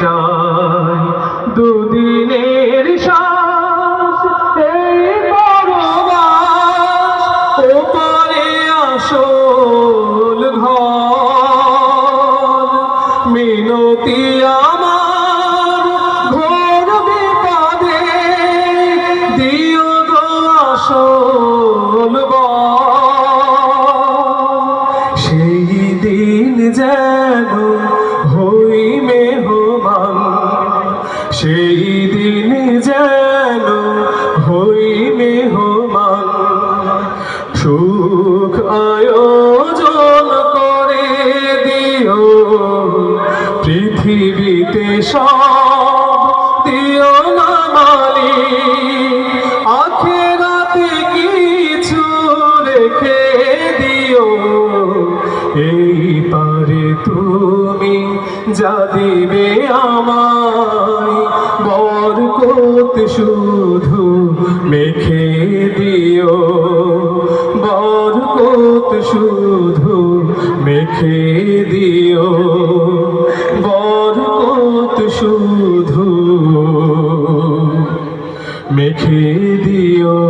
চাই দুদিনের শ্বাস এই ওপারে আসল ঘর। মিনতি আমার, ঘোর বিপদে, দিও গো আসল সেই দিন যেন সেই দিন যেন হই মেহমান। সুখ আয়োজন করে দিও, পৃথিবীতে সব দিও না মালি আখেরাতে কিছু রেখে দিও, এই পারে তুমি যা দিবে বরকত শুধু মেখে দিও। বরকত শুধু মেখে দিও। বরকত শুধু মেখে দিও।